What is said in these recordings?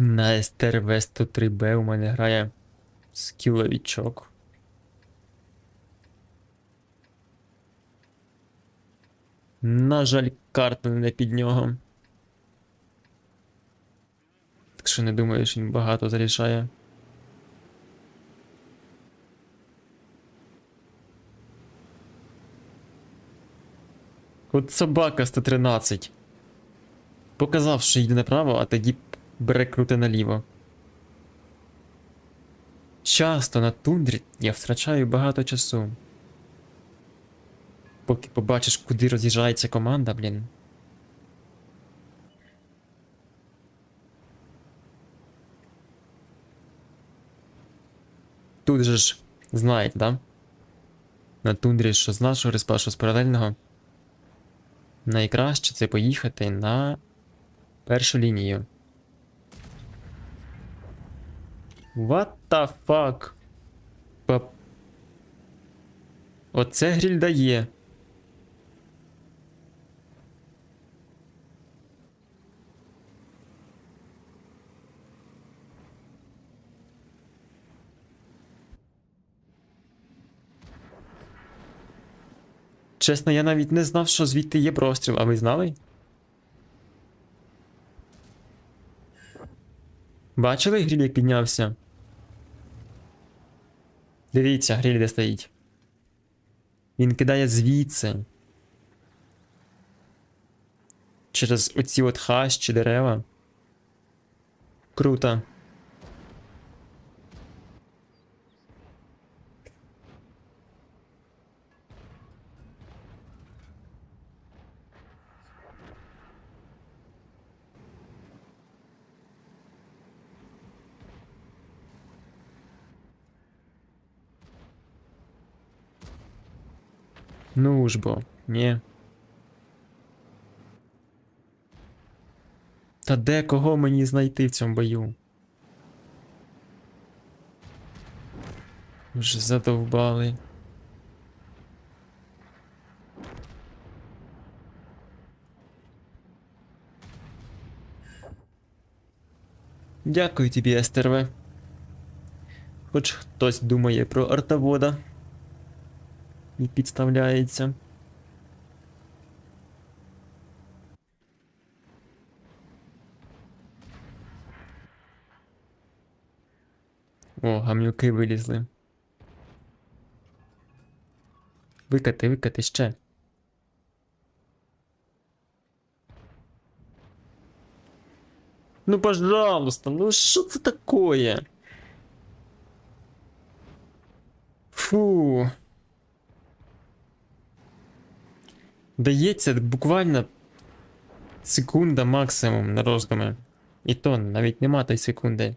На СТРВ 103Б у мене грає скіловічок. На жаль, карта не під нього. Так що не думаю, що він багато зарішає. От собака 113. Показав, що йде направо, а тоді бере круте наліво. Часто на тундрі я втрачаю багато часу. Поки побачиш, куди роз'їжджається команда, блін. Тут же ж, знаєте, да? На тундрі, що з нашого респа, що з паралельного. Найкраще це поїхати на першу лінію. What the fuck? Пап... Оце гріль дає. Чесно, я навіть не знав, що звідти є простріл, а ви знали? Бачили гріль, як піднявся? Дивіться, гріль де стоїть. Він кидає звідси. Через оці от хащі дерева. Круто. Ну ж бо, ні. Та де кого мені знайти в цьому бою? Вже задовбали. Дякую тобі, СТРВ. Хоч хтось думає про артовода підставляється. О, гамнюки вилізли. Викати, викати ще. Ну, пожалуйста, ну що це такое? Фу. Дається буквально секунда максимум на роздуми. І то навіть нема тої секунди.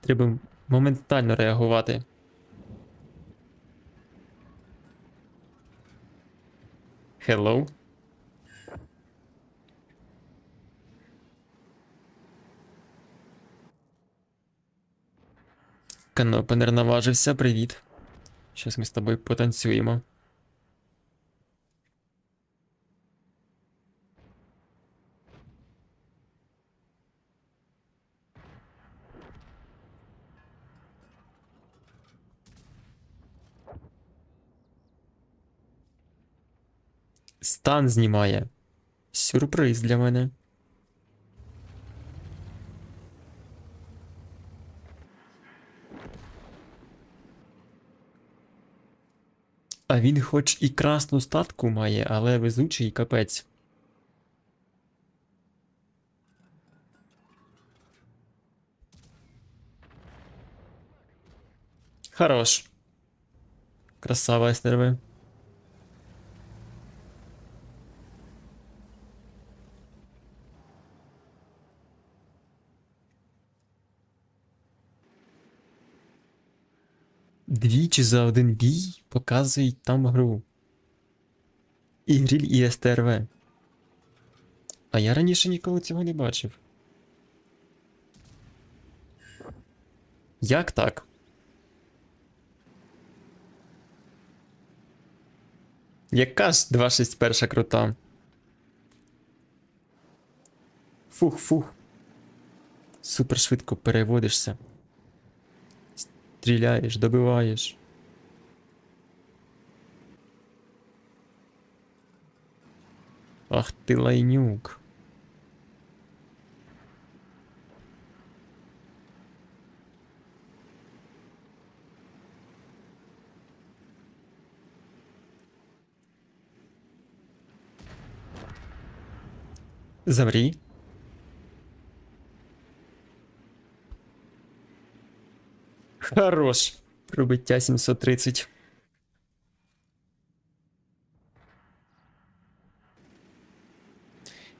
Треба моментально реагувати. Hello? Канопенер наважився, привіт. Щас ми з тобою потанцюємо. Стан знімає. Сюрприз для мене. А він хоч і красну статку має, але везучий капець. Хорош. Красава СТРВ. Двічі за один бій показують там гру. І гріль, і СТРВ. А я раніше ніколи цього не бачив. Як так? Яка ж 261 крута? Фух, фух. супер швидко переводишся. Стріляєш, добиваєш. Ах ти лайнюк. Замрій. Хорош. Пробиття 730.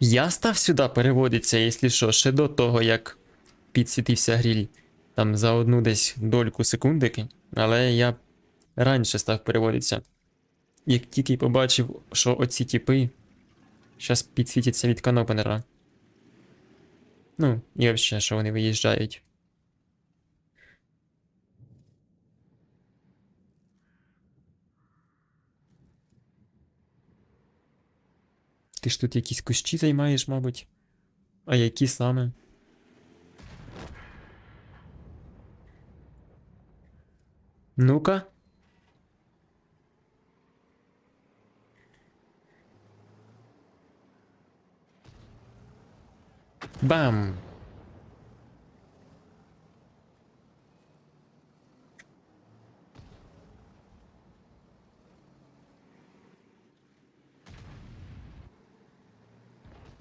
Я став сюди переводитися, якщо що, ще до того, як підсвітився гріль. Там за одну десь дольку секундики, але я раніше став переводитися. Як тільки побачив, що оці тіпи зараз підсвітяться від канопенера. Ну, і взагалі, що вони виїжджають. Ти ж тут якісь кущі займаєш, мабуть. А які саме? Ну-ка. Бам!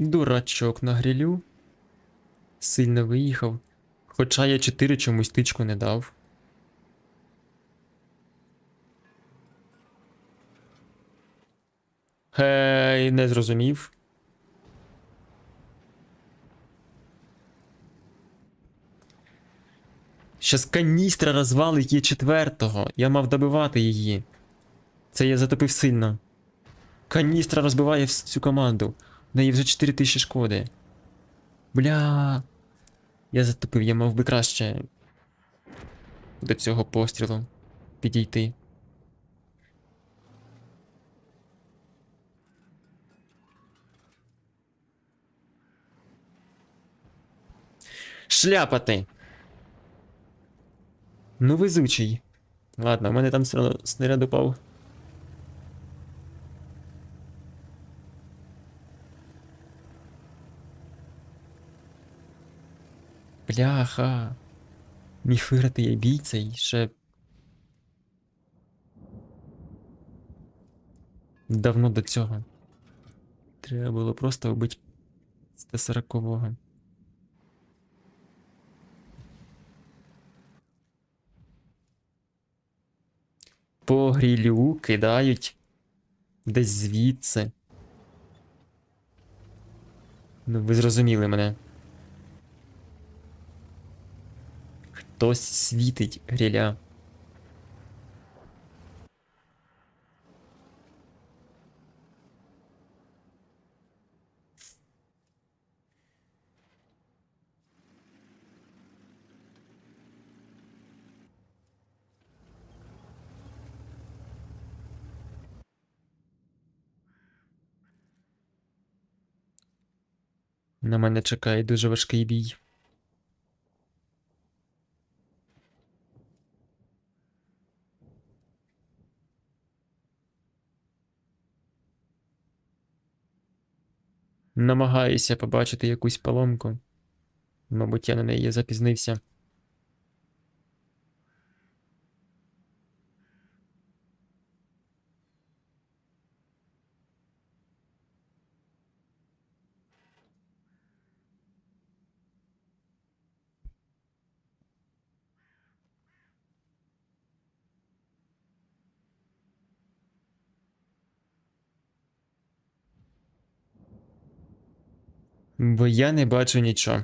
Дурачок на грилю. Сильно виїхав. Хоча я 4 чомусь тичку не дав. Гей, не зрозумів. Щас каністра розвалить є четвертого. Я мав добивати її. Це я затопив сильно. Каністра розбиває всю команду. Неї вже 4000 шкоди. Бля. Я затопив, я мав би краще до цього пострілу підійти. Шляпати! Ну, везучий. Ладно, у мене там все одно снаряд упав. Бляха. Міг виграти я бій цей ще. Давно до цього. Треба було просто вбити 140-го. По грілю кидають десь звідси. Ну, ви зрозуміли мене. Хтось світить гріля. На мене чекає дуже важкий бій. Намагаюся побачити якусь поломку. Мабуть, я на неї запізнився. Бо я не бачу нічого.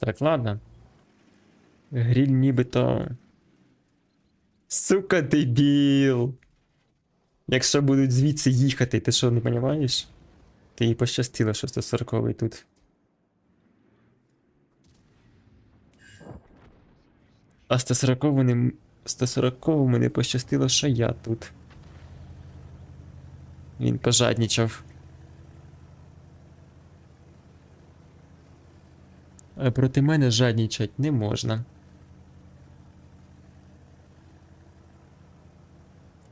Так, ладно. Гріль нібито. Сука, дебіл! Якщо будуть звідси їхати, ти що, не розумієш? Ти їй пощастило, що 140 тут. А 140 не, 140 не пощастило, що я тут. Він пожаднічав. А проти мене жаднічать не можна.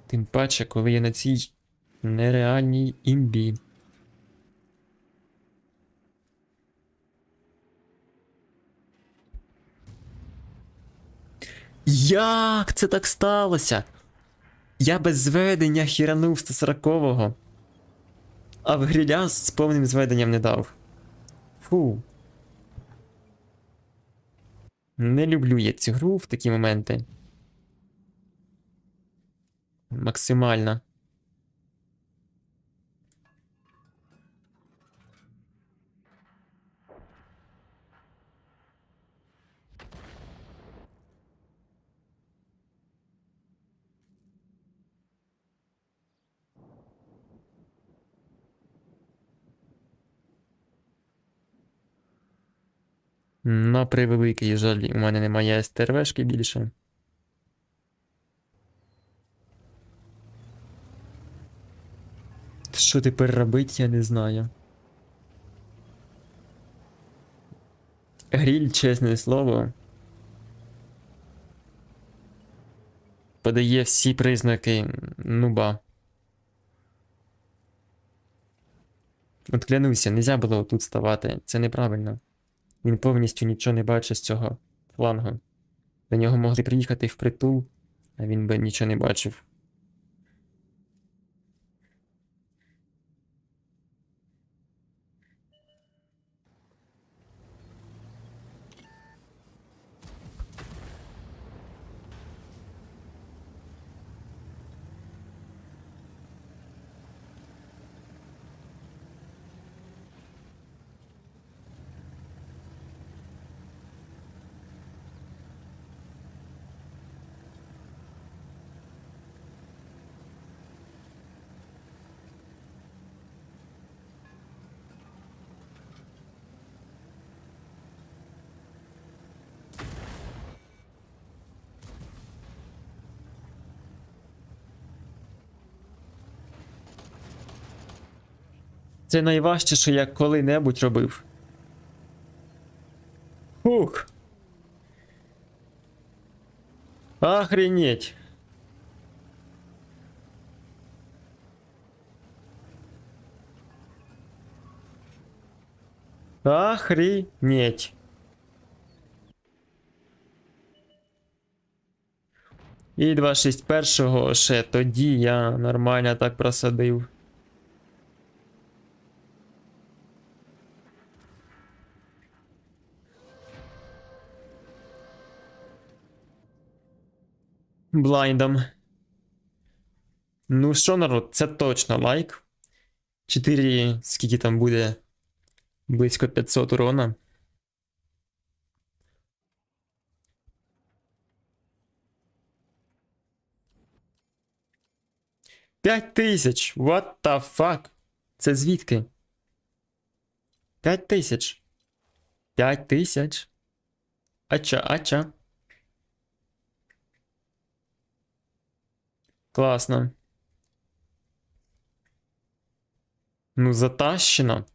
Тим паче, коли я на цій нереальній імбі. Як це так сталося? Я без зведення хіранув 140-го. А в гриля з повним зведенням не дав. Фу. Не люблю я цю гру в такі моменти. Максимально. На превеликий жаль, у мене немає СТРВшки більше. Що тепер робить, я не знаю. Гріль, чесне слово. Подає всі признаки нуба. От клянуся, нельзя було тут ставати. Це неправильно. Він повністю нічого не бачить з цього флангу. До нього могли приїхати впритул, а він би нічого не бачив. Це найважче, що я коли-небудь робив. Ух. Охренеть. Охренеть. І 261 ще тоді я нормально так просадив. Блайндом. Ну що, народ, це точно лайк. 4, скільки там буде? Близько 500 урона. П'ять тисяч! What the fuck? Це звідки? П'ять тисяч. П'ять тисяч. Ача, ача. Класно. Ну, затащено.